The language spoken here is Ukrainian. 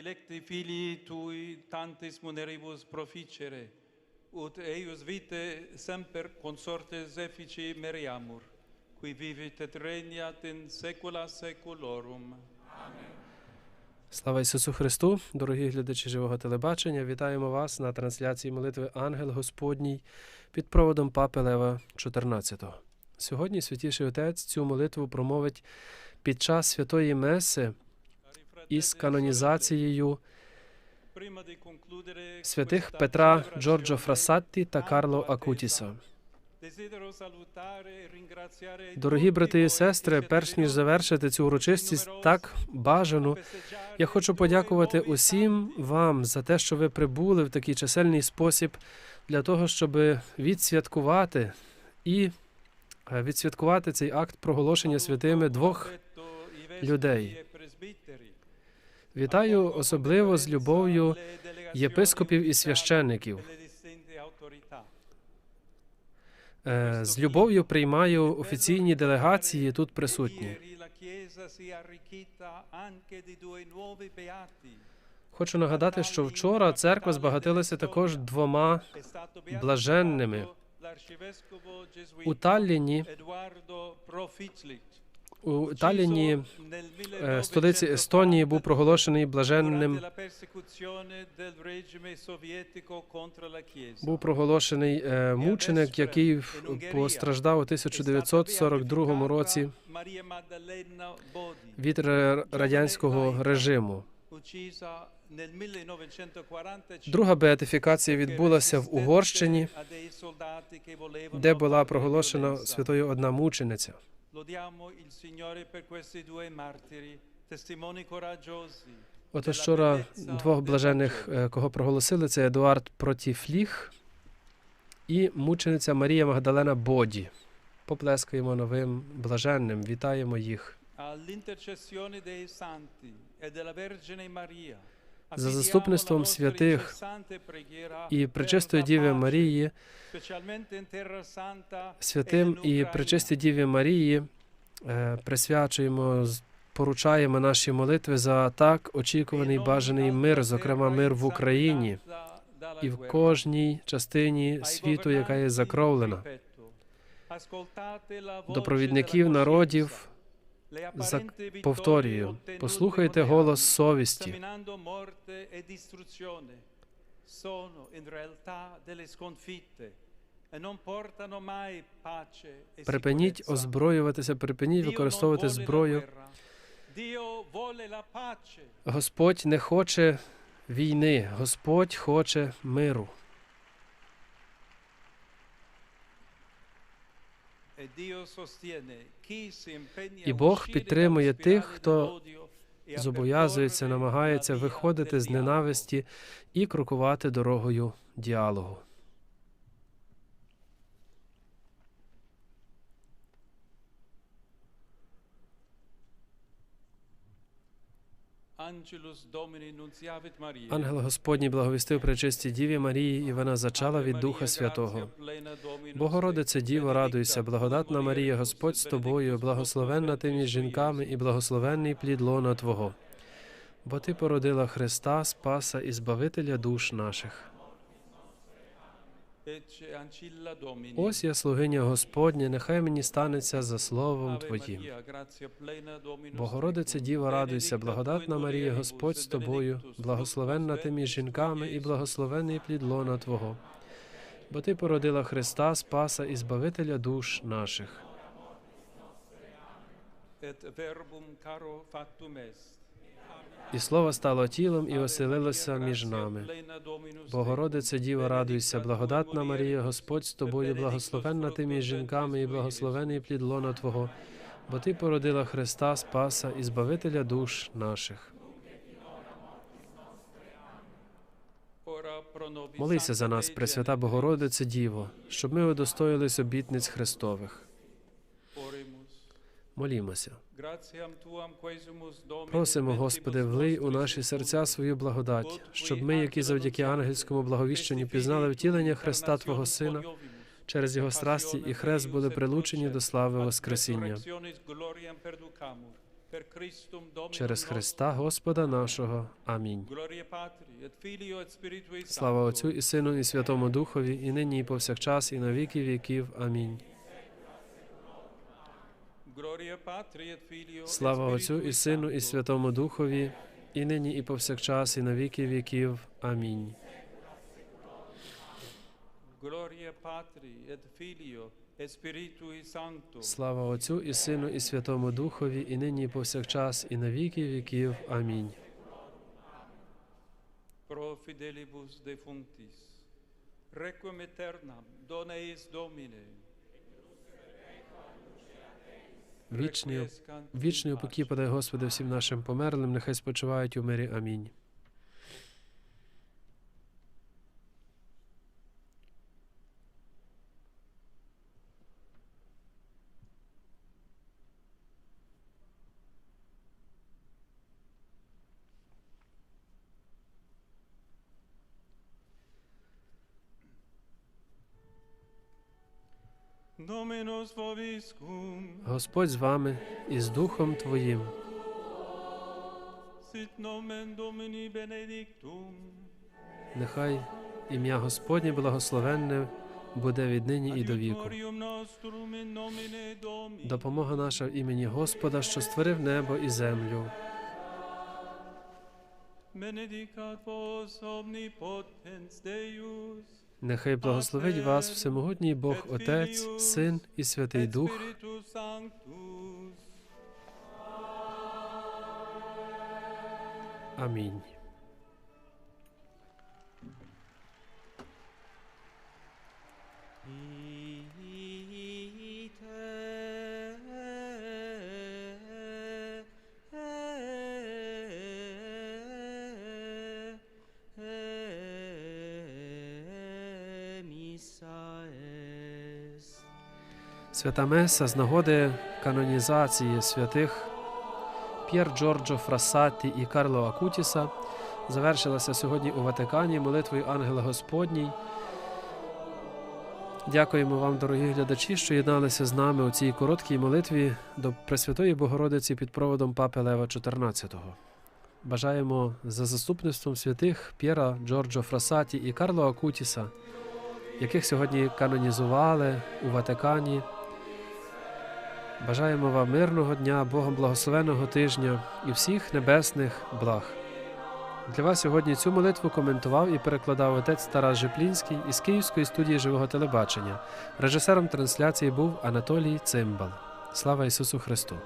Dilecti filii tui tantis muneribus proficere, ut eius vite semper consortes effici meriamur, qui vivit et regnat in saecula saeculorum. Слава Ісусу Христу, дорогі глядачі живого телебачення. Вітаємо вас на трансляції молитви Ангел Господній під проводом Папи Лева XIV. Сьогодні Святіший Отець цю молитву промовить під час святої Меси із канонізацією святих Петра, Джорджо Фрасатті та Карло Акутіса. Дорогі брати і сестри, перш ніж завершити цю урочистість так бажану, Я хочу подякувати усім вам за те, що ви прибули в такий чисельний спосіб для того, щоб відсвяткувати і е, відсвяткувати цей акт проголошення святими двох. людей. Вітаю особливо з любов'ю єпископів і священників. Е, З любов'ю приймаю офіційні делегації тут присутні. Хочу нагадати, що вчора церква збагатилася також двома блаженними. у Талліні. У Талліні, е, столиці Естонії, був проголошений блаженним. Був проголошений е, мученик, який постраждав у 1942 році від радянського режиму. Друга беатифікація відбулася в Угорщині, де була проголошена святою одна мучениця. Lodiamo il Signore per questi due martiri, testimoni coraggiosi. Отож вчора двох блажених, е, кого проголосили, це Едуард Протіфліх і мучениця Марія Магдалена Боді. Поплескаємо новим блаженним, вітаємо їх. All'intercessione dei santi e della Vergine Maria. За заступництвом святих І Пречистої Діви Марії, святим і. Пречистій Діві Марії е, присвячуємо, поручаємо наші молитви за так очікуваний бажаний мир, зокрема мир в Україні і в кожній частині світу, яка є закровлена. До провідників народів повторюю, послухайте голос совісті. e e e Припиніть озброюватися, припиніть використовувати зброю. Господь не хоче війни, Господь хоче миру. І Бог підтримує тих, хто Зобов'язується, намагається виходити з ненависті і крокувати дорогою діалогу. Ангел Господній благовістив причисті Діві Марії, і вона зачала від Духа Святого. Богородице Діво, радуйся, благодатна Марія, Господь з тобою, благословенна ти між жінками і благословенний плід лона Твого. Бо ти породила Христа, Спаса і Збавителя душ наших. Ось я слугиня Господня, нехай мені станеться за словом Твоїм. Богородице Діво, радуйся, благодатна Марія, Господь з тобою, благословенна ти між жінками і благословенний плід лона Твого. Бо ти породила Христа, Спаса і Збавителя душ наших. Et verbum caro factum est. І слово стало тілом і оселилося між нами. Богородице Діво, радуйся, благодатна Марія, Господь з тобою, благословенна ти між жінками і благословений плід лона Твого, бо ти породила Христа, Спаса і Збавителя душ наших. Молися за нас, Пресвята Богородице Діво, щоб ми удостоїлись обітниць Христових. Молімося. Просимо, Господи, влий у наші серця свою благодать, щоб ми, які завдяки ангельському благовіщенню пізнали втілення Христа Твого Сина, через Його страсті і хрест були прилучені до слави Воскресіння. через. Христа Господа нашого. Амінь. Слава Отцю і Сину, і Святому Духові, і нині, і повсякчас, і на віки віків. Амінь. Gloria Patri et Filio et Слава Отцю і Сину, і Святому Духові, і нині, і повсякчас, і на віки віків. Амінь. Слава Отцю і Сину, і Святому Духові, і нині, і повсякчас, і на віки віків. Амінь. Pro fidelibus defunctis. Requiem aeternam dona eis Domine. Вічний, вічний упокій подай, Господи, всім нашим померлим, нехай спочивають у мирі. Амінь. Господь з вами і з Духом Твоїм. Нехай ім'я Господнє благословенне буде віднині і до віку. Допомога наша в імені Господа, що створив небо і землю. Benedicat vos omnipotens Deus, Нехай благословить вас всемогутній Бог, Отець, Син і Святий Дух. Амінь. Свята Меса з нагоди канонізації святих П'єр Джорджо Фрассаті і Карло Акутіса завершилася сьогодні у Ватикані молитвою Ангела Господній. Дякуємо вам, дорогі глядачі, що єдналися з нами у цій короткій молитві до Пресвятої Богородиці під проводом Папи Лева XIV. Бажаємо за заступництвом святих П'єра Джорджо Фрассаті і Карло Акутіса, яких сьогодні канонізували у Ватикані. Бажаємо вам мирного дня, Богом благословеного тижня і всіх небесних благ. Для вас сьогодні цю молитву коментував і перекладав отець Тарас Жеплінський із Київської студії живого телебачення. Режисером трансляції був Анатолій Цимбал. Слава Ісусу Христу!